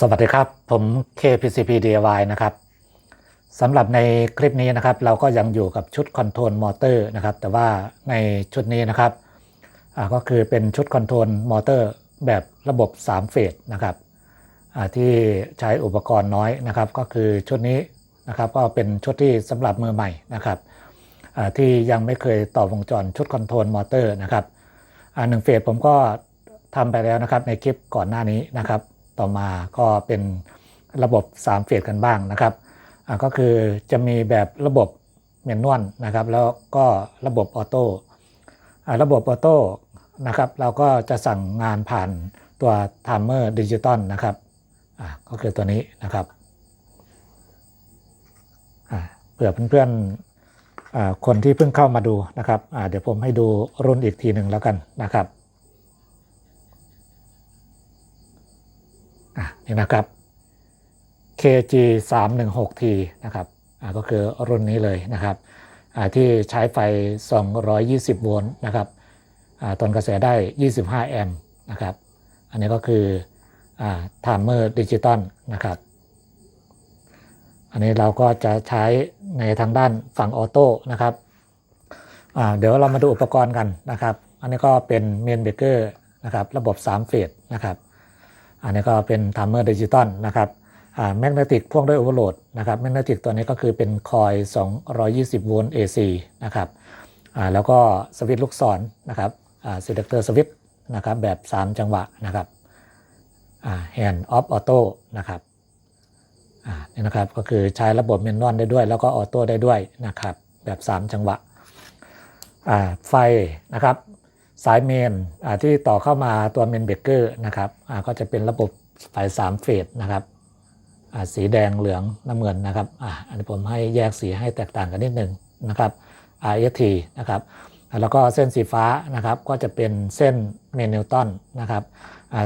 สวัสดีครับ ผม KPCP DIY นะครับสำหรับในคลิปนี้นะครับ เราก็ยังอยู่กับชุดคอนโทรลมอเตอร์นะครับ แต่ว่าในชุดนี้นะครับก็คือเป็นชุดคอนโทรลมอเตอร์แบบระบบ 3 เฟสนะครับที่ใช้อุปกรณ์น้อยนะครับ ก็คือชุดนี้นะครับ ก็เป็นชุดที่สำหรับมือใหม่นะครับที่ยังไม่เคยต่อวงจรชุดคอนโทรลมอเตอร์นะครับหนึ่งเฟสผมก็ทำไปแล้วนะครับในคลิปก่อนหน้านี้นะครับ ต่อมาก็เป็นระบบ 3 เฟสกันบ้างนะครับก็คือจะมีแบบระบบเมนนวลนะครับ แล้วก็ระบบออโต้ระบบออโต้นะครับ เราก็จะสั่งงานผ่านตัวไทม์เมอร์ดิจิตอลนะครับก็คือตัวนี้นะครับเผื่อเพื่อนๆคนที่เพิ่งเข้ามาดูนะครับเดี๋ยวผมให้ดูรุ่นอีกทีหนึ่งแล้วกันนะครับ อะ นี่นะครับ KG 3 1 6 T นะครับก็คือรุ่นนี้เลยนะครับที่ใช้ไฟ 220 โวลต์นะครับต้นกระแสได้ 25 แอมป์นะครับ อันนี้ก็คืออ่าไทม์เมอร์ดิจิตอลนะครับ อันนี้เราก็จะใช้ในทางด้านฝั่งออโต้นะครับเดี๋ยวเรามาดูอุปกรณ์กันนะครับ อันนี้ก็เป็นเมนเบเกอร์นะครับ ระบบ 3 เฟสนะครับ อันนี้ก็เป็นทัมเมอร์ดิจิตอลนะครับแมกเนติกพ่วงด้วยโอเวอร์โหลดนะครับแมกเนติกตัวนี้ก็คือเป็นคอย 220 โวลต์ AC นะครับแล้วก็สวิตช์ลูกศรนะครับซีเลคเตอร์สวิตช์นะครับแบบ 3 จังหวะนะครับแฮนด์ออฟออโต้นะครับนี่นะครับก็คือใช้ระบบเมนนวลได้ด้วย แล้วก็ออโต้ได้ด้วยนะครับแบบ 3 จังหวะไฟนะครับ สายเมนที่ต่อเข้ามาตัวเมนเบเกอร์นะครับก็จะเป็นระบบไฟ3เฟสนะครับสีแดงเหลืองน้ำเงินนะครับอันนี้ผมให้แยกสีให้แตกต่างกันนิดหนึ่งนะครับ RST นะครับแล้วก็เส้นสีฟ้านะครับก็จะเป็นเส้นเมนนิวตันนะครับ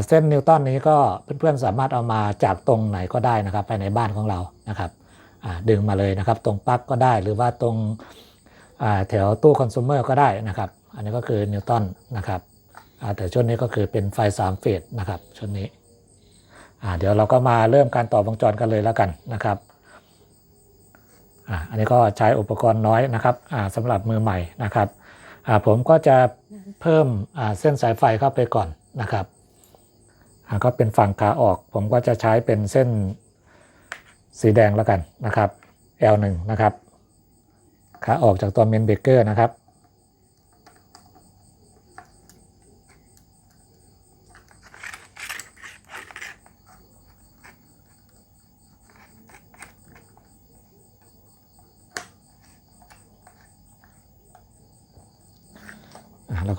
เส้นนิวตันนี้ก็เพื่อนๆสามารถเอามาจากตรงไหนก็ได้นะครับภายในบ้านของเรานะครับดึงมาเลยนะครับ ตรงปลั๊กก็ได้หรือว่าตรงแถวตู้คอน sumer ก็ได้นะครับ อันนี้ก็คือนิวตันนะครับแต่ชุดนี้ก็คือเป็นไฟ3เฟสนะครับชุดนี้เดี๋ยวเราก็มาเริ่มการต่อวงจรกันเลยแล้วกันนะครับอันนี้ก็ใช้อุปกรณ์น้อยนะครับสำหรับมือใหม่นะครับผมก็จะเพิ่มเส้นสายไฟเข้าไปก่อนนะครับก็เป็นฝั่งขาออก ผมก็จะใช้เป็นเส้นสีแดงแล้วกันนะครับ L1 นะครับขาออกจากตัวเมนเบเกอร์นะครับ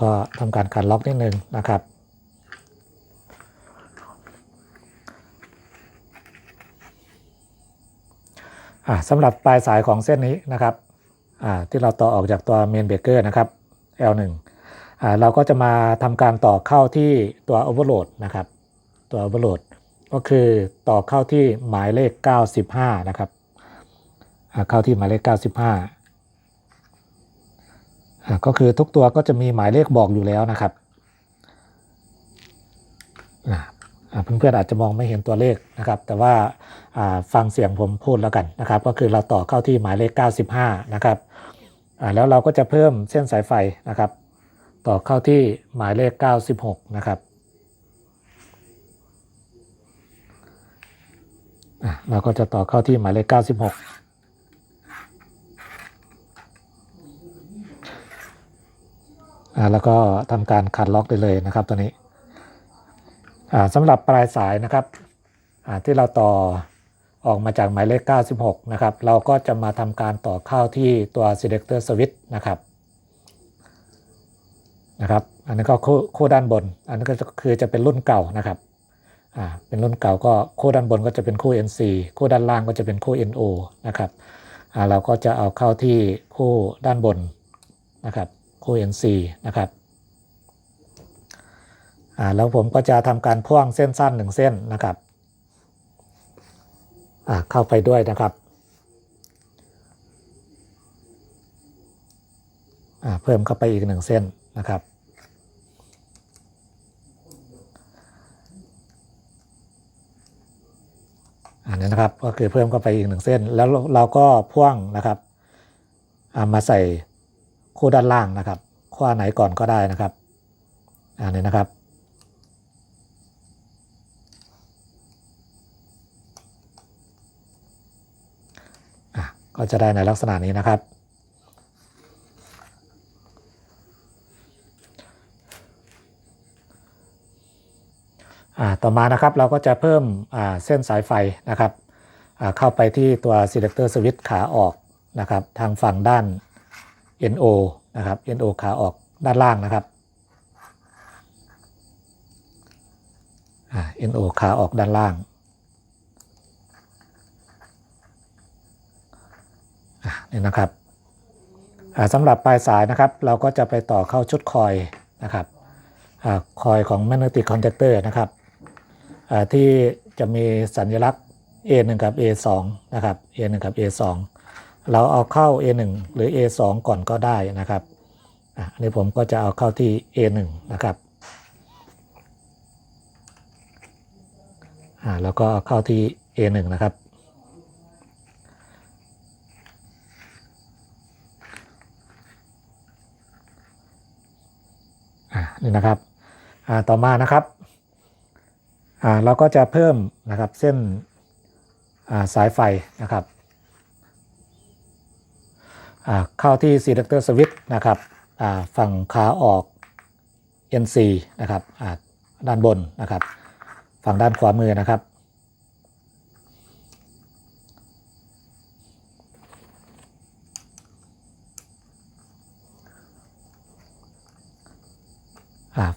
ก็ทำการขันล็อกนิดนึงนะครับ สำหรับปลายสายของเส้นนี้นะครับที่เราต่อออกจากตัวเมนเบเกอร์นะครับ L1 เราก็จะมาทำการต่อเข้าที่ตัว Overload นะครับ ตัว Overload ก็คือต่อเข้าที่หมายเลข 95 นะครับเข้าที่หมายเลข 95 ก็คือทุกตัวก็จะมีหมายเลขบอกอยู่แล้วนะครับเพื่อนๆอาจจะมองไม่เห็นตัวเลขนะครับ แต่ว่าฟังเสียงผมพูดแล้วกันนะครับ ก็คือเราต่อเข้าที่หมายเลข 95 นะครับแล้วเราก็จะเพิ่มเส้นสายไฟนะครับ ต่อเข้าที่หมายเลข 96 นะครับเราก็จะต่อเข้าที่หมายเลข 96 แล้วก็ทำการคัดล็อกได้เลยนะครับตัวนี้สำหรับปลายสายนะครับที่เราต่อออกมาจากหมายเลข 96 นะครับ เราก็จะมาทำการต่อเข้าที่ตัว selector switch นะครับ นะครับ อันนี้ก็คู่ด้านบน อันนี้ก็คือจะเป็นรุ่นเก่านะครับ อ่า เป็นรุ่นเก่าก็คู่ด้านบนก็จะเป็นคู่ NC คู่ด้านล่างก็จะเป็นคู่ NO นะครับ อ่า เราก็จะเอาเข้าที่คู่ด้านบนนะครับ คู่ NC นะครับ่าแล้วผมก็จะทำการพ่วงเส้นสั้นหนึ่งเส้นนะครับอ่าเข้าไปด้วยนะครับอ่าเพิ่มเข้าไปอีกหนึ่งเส้นนะครับอันนี้นะครับก็คือเพิ่มเข้าไปอีกหนึ่งเส้น แล้วเราก็พ่วงนะครับามาใส่ คู่ด้านล่างนะครับขั้วไหนก่อนก็ได้นะครับอันนี้นะครับ ก็จะได้ในลักษณะนี้นะครับ ต่อมานะครับเราก็จะเพิ่มเส้นสายไฟนะครับเข้าไปที่ตัว selector switch ขาออกนะครับ ทางฝั่งด้าน NO นะครับ NO ขาออกด้านล่างนะครับ NO ขาออกด้านล่างนี่นะครับสำหรับปลายสายนะครับ เราก็จะไปต่อเข้าชุดคอยนะครับอคอยของ magnetic conductor นะครับที่จะมีสัญลักษณ์ A1 กับ A2 นะครับ A1 กับ A2 เราเอาเข้า A1 หรือ A2 ก่อนก็ได้นะครับอันนี้ผมก็จะเอาเข้าที่ A1 นะครับอ่าแล้วก็เอาเข้าที่ A1 นะครับ อ่า นี่นะครับ อ่า ต่อมานะครับ อ่า เราก็จะเพิ่มนะครับเส้น อ่า สายไฟนะครับ เข้าที่ selector switch นะครับฝั่งขาออก NC นะครับด้านบนนะครับฝั่งด้านขวามือนะครับ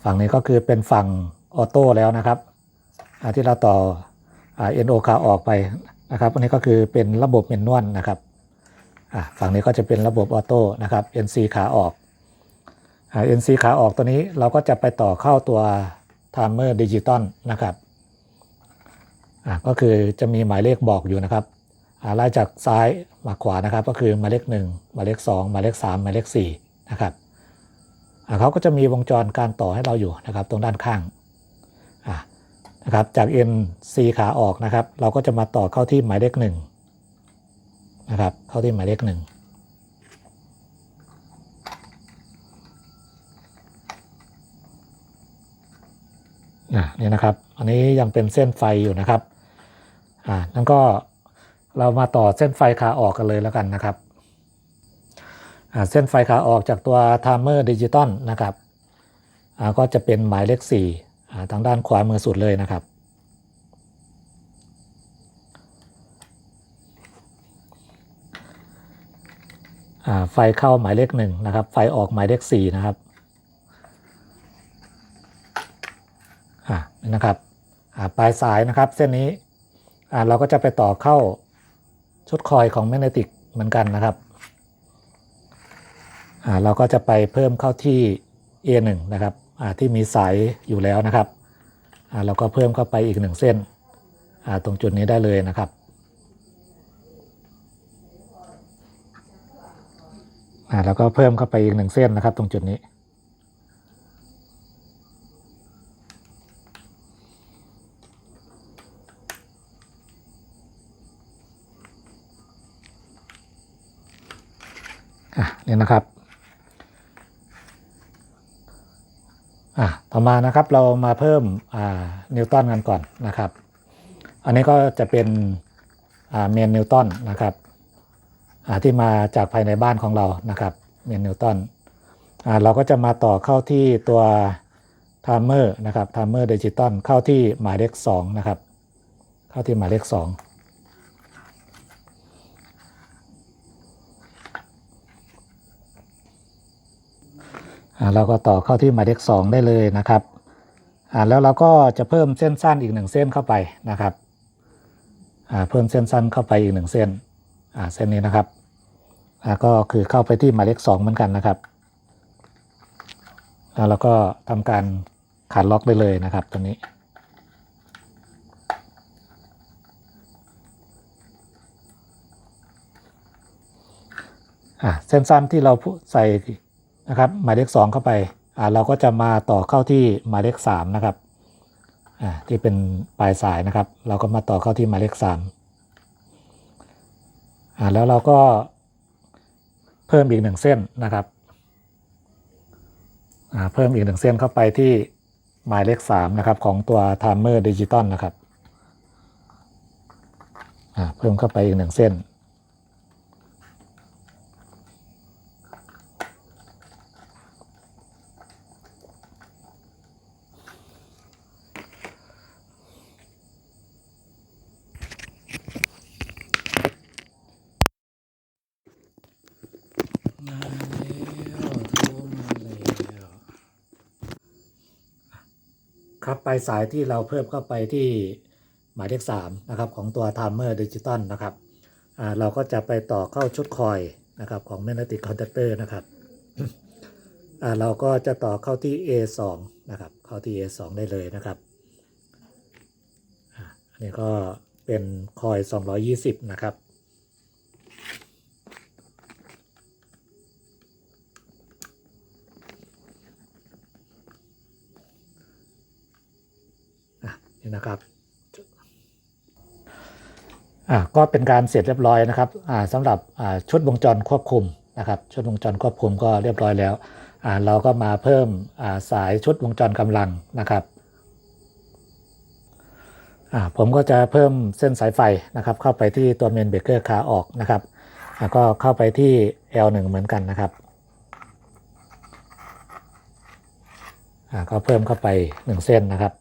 ฝั่งนี้ก็คือเป็นฝั่งออโต้แล้วนะครับที่เราต่ออ่า NO ขาออกไปนะครับอันนี้ก็คือเป็นระบบเมนนวลนะครับ ฝั่งนี้ก็จะเป็นระบบออโต้นะครับ NC ขาออกอ่า NC ขาออกตัวนี้เราก็จะไปต่อเข้าตัว Timer Digital นะครับก็คือจะมีหมายเลขบอกอยู่นะครับไล่จากซ้ายมาขวานะครับ ก็คือหมายเลข 1 หมายเลข 2 หมายเลข 3 หมายเลข4นะครับเขาก็จะมีวงจรการต่อให้เราอยู่นะครับ ตรงด้านข้างนะครับจาก NC ขาออกนะครับ เราก็จะมาต่อเข้าที่หมายเลขห นะครับเข้าที่หมายเลขหนึ่งนี่นะครับ อันนี้ยังเป็นเส้นไฟอยู่นะครับ อ่านั่นก็เรามาต่อเส้นไฟขาออกกันเลยแล้วกันนะครับ อ่าเส้นไฟขาออกจากตัว Timer Digital นะครับ อ่าก็จะเป็นหมายเลข4อ่าทางด้านขวามือสุดเลยนะครับ ไฟเข้าหมายเลขหนึ่งนะครับ ไฟออกหมายเลข4นะครับนี่นะครับปลายสายนะครับเส้นนี้เราก็จะไปต่อเข้าชุดคอยของแมกเนติกเหมือนกันนะครับเราก็จะไปเพิ่มเข้าที่ A1 นะครับที่มีสายอยู่แล้วนะครับเราก็เพิ่มเข้าไปอีกหนึ่งเส้นตรงจุดนี้ได้เลยนะครับ อ่าแล้วก็เพิ่มเข้าไปอีกหนึ่งเส้นนะครับ ตรงจุดนี้ อะนี่นะครับอะต่อมานะครับเรามาเพิ่มอ่านิวตันกันก่อนนะครับ อันนี้ก็จะเป็นอ่าเมนนิวตันนะครับ ที่มาจากภายในบ้านของเรานะครับเมนนิวตันเราก็จะมาต่อเข้าที่ตัวทามเมอร์นะครับทามเมอร์ดิจิตอลเข้าที่หมายเลข2นะครับ เข้าที่หมายเลข2อ่าเราก็ต่อเข้าที่หมายเลข2ได้เลยนะครับแล้วเราก็จะเพิ่มเส้นสั้นอีกหนึ่งเส้นเข้าไปนะครับเพิ่มเส้นสั้นเข้าไปอีกหนึ่งเส้น เส้นนี้นะครับก็คือเข้าไปที่หมายเลข2เหมือนกันนะครับ แล้วเราก็ทำการขันล็อกได้เลยนะครับตรงนี้ เส้นสั้นที่เราใส่นะครับหมายเลข2เข้าไปาเราก็จะมาต่อเข้าที่หมายเลข3นะครับที่เป็นปลายสายนะครับ เราก็มาต่อเข้าที่หมายเลข3 อ่าแล้วเราก็เพิ่มอีกหนึ่งเส้นนะครับอ่าเพิ่มอีกหนึ่งเส้นเข้าไปที่หมายเลข3นะครับของตัว Timer Digital นะครับอ่าเพิ่มเข้าไปอีกหนึ่งเส้น มาแล้วโทรมาแล้ว ครับป ลายสายที่เราเพิ่มเข้าไปที่หมายเลข3นะครับของตัว Timer Digital นะครับเราก็จะไปต่อเข้าชุดคอยนะครับของ Magnetic Contactor นะครับเราก็จะต่อเข้าที่ A2 นะครับเข้าที่ A2 ได้เลยนะครับอันนี้ก็เป็นคอย 220 นะครับ นี่นะครับอะก็เป็นการเสร็จเรียบร้อยนะครับอ่าสำหรับอ่าชุดวงจรควบคุมนะครับชุดวงจรควบคุมก็เรียบร้อยแล้วอ่าเราก็มาเพิ่มอ่าสายชุดวงจรกำลังนะครับอ่าผมก็จะเพิ่มเส้นสายไฟนะครับ เข้าไปที่ตัวเมนเบรกเกอร์ขาออกนะครับแล้วก็เข้าไปที่ L1 เหมือนกันนะครับก็เพิ่มเข้าไป 1 เส้นนะครับ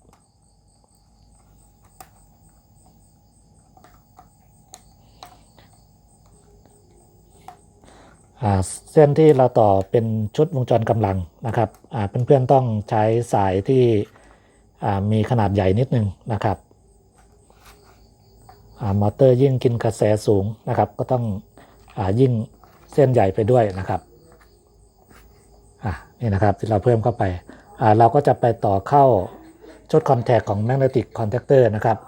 เส้นที่เราต่อเป็นชุดวงจรกำลังนะครับเพื่อนๆต้องใช้สายที่มีขนาดใหญ่นิดนึงนะครับอมอเตอร์ยิ่งกินกระแสสูงนะครับ ก็ต้องอยิ่งเส้นใหญ่ไปด้วยนะครับนี่นะครับที่เราเพิ่มเข้าไปเราก็จะไปต่อเข้าชุดคอนแทคของ Magnetic Contactor นะครับ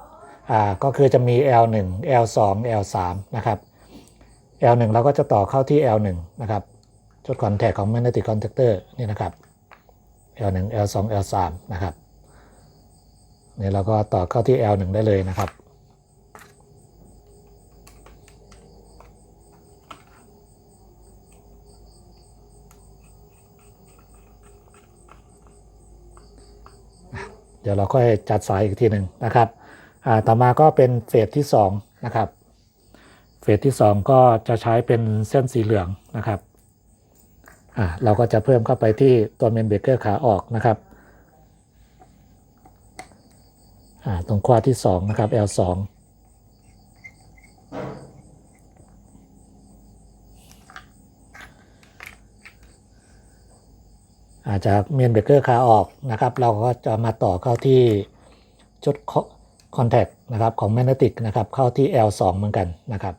ก็คือจะมี L1 L2 L3 นะครับ L1 เราก็จะต่อเข้าที่ L1 นะครับจุดคอนแทคของ Magnetic Contactor นี่นะครับ L1 L2 L3 นะครับนี่เราก็ต่อเข้าที่ L1 ได้เลยนะครับ เดี๋ยวเราค่อยจัดสายอีกทีหนึ่งนะครับต่อมาก็เป็นเฟสที่ 2 นะครับ เฟสที่ 2 ก็จะใช้เป็นเส้นสีเหลืองนะครับอ่าเราก็จะเพิ่มเข้าไปที่ตัวเมนเบเกอร์ขาออกนะครับอ่าตรงขั้วที่ 2 นะครับ L2 อาจากเมนเบเกอร์ขาออกนะครับ เราก็จะมาต่อเข้าที่ชุดคอนแทคนะครับของแมกเนติกนะครับเข้าที่ L2 เหมือนกันนะครับ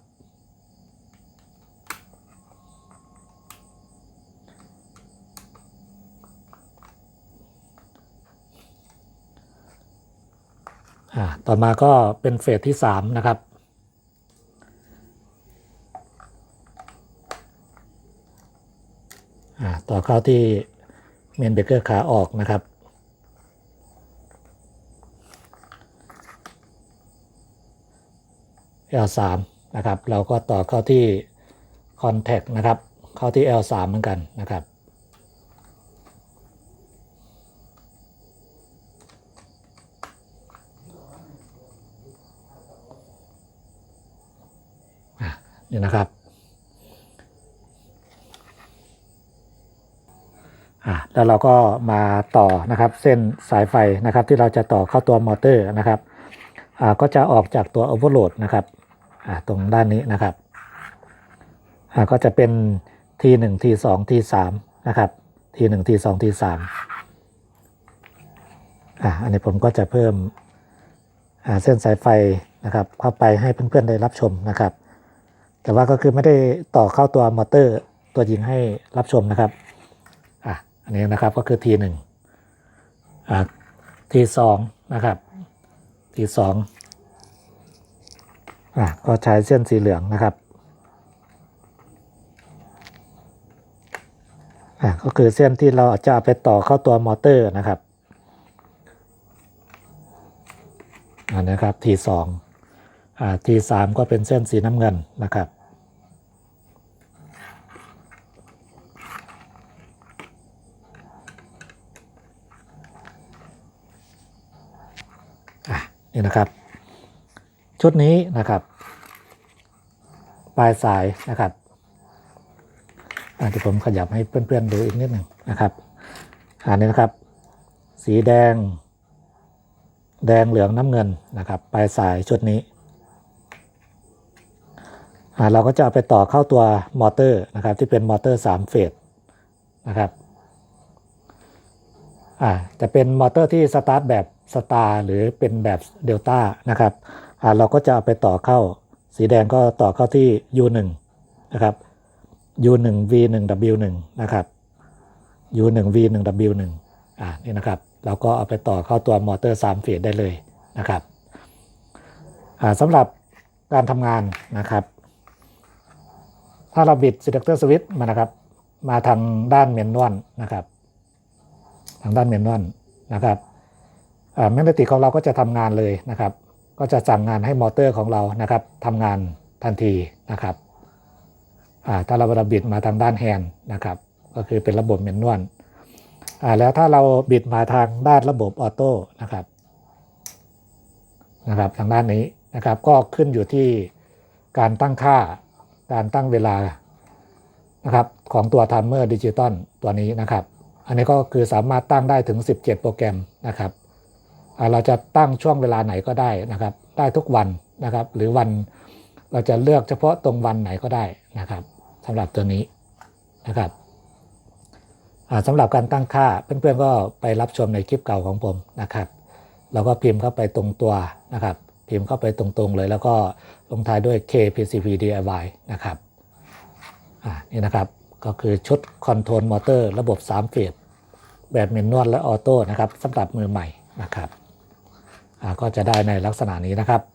ต่อมาก็เป็นเฟสที่3นะครับ ต่อเข้าที่เมนเบเกอร์ขาออกนะครับ L3 นะครับ เราก็ต่อเข้าที่ Contact นะครับ เข้าที่ L3 เหมือนกันนะครับ อะ นี่นะครับแล้วเราก็มาต่อนะครับเส้นสายไฟนะครับที่เราจะต่อเข้าตัวมอเตอร์นะครับก็จะออกจากตัวโอเวอร์โหลดนะครับตรงด้านนี้นะครับก็จะเป็น T1 T2 T3 นะครับ T1 T2 T3 อ่าอันนี้ผมก็จะเพิ่มเส้นสายไฟนะครับเข้าไปให้เพื่อนๆได้รับชมนะครับ แต่ว่าก็คือไม่ได้ต่อเข้าตัวมอเตอร์ตัวยิงให้รับชมนะครับอะอันนี้นะครับก็คือ T1 อ่า T2 นะครับ T2 อะก็ใช้เส้นสีเหลืองนะครับอะก็คือเส้นที่เราจะไปต่อเข้าตัวมอเตอร์นะครับอันนี้ครับ T2 อ่า T3 ก็เป็นเส้นสีน้ำเงินนะครับ นี่นะครับ ชุดนี้นะครับ ปลายสายนะครับอาจจะผมขยับให้เพื่อนๆดูอีกนิดหนึ่งนะครับอันนี้นะครับ สีแดง แดงเหลืองน้ำเงินนะครับ ปลายสายชุดนี้เราก็จะเอาไปต่อเข้าตัวมอเตอร์นะครับ ที่เป็นมอเตอร์ 3 เฟสนะครับอ่าจะเป็นมอเตอร์ที่สตาร์ทแบบ สตาร์หรือเป็นแบบเดลต้านะครับอ่าเราก็จะเอาไปต่อเข้า สีแดงก็ต่อเข้าที่ U1 นะครับ U1 V1 W1 นะครับ U1 V1 W1 อ่านี่นะครับ เราก็เอาไปต่อเข้าตัวมอเตอร์3เฟสได้เลยนะครับอ่าสำหรับการทำงานนะครับ ถ้าเราบิด selector switch มานะครับ มาทางด้านเมนนวลนะครับ ทางด้านเมนนวลนะครับ แมกเนติกของเราก็จะทำงานเลยนะครับ ก็จะสั่งงานให้มอเตอร์ของเรานะครับทำงานทันทีนะครับถ้าเราเราบิดมาทางด้านแฮนด์นะครับ ก็คือเป็นระบบเมนนวลแล้วถ้าเราบิดมาทางด้านระบบออโต้นะครับนะครับทางด้านนี้นะครับก็ขึ้นอยู่ที่การตั้งค่าการตั้งเวลานะครับของตัว Timer Digital ตัวนี้นะครับ อันนี้ก็คือสามารถตั้งได้ถึง 17 โปรแกรมนะครับ เราจะตั้งช่วงเวลาไหนก็ได้นะครับ ได้ทุกวันนะครับ หรือวันเราจะเลือกเฉพาะตรงวันไหนก็ได้นะครับสำหรับตัวนี้นะครับสำหรับการตั้งค่าเพื่อนๆก็ไปรับชมในคลิปเก่าของผมนะครับเราก็พิมพ์เข้าไปตรงตัวนะครับ พิมพ์เข้าไปตรงๆเลย แล้วก็ลงท้ายด้วย KPCP DIY นะครับนี่นะครับก็คือชุดคอนโทรลมอเตอร์ระบบ 3 เฟสแบบเมนนวลและออโต้นะครับสำหรับมือใหม่นะครับ ก็จะได้ในลักษณะนี้นะครับ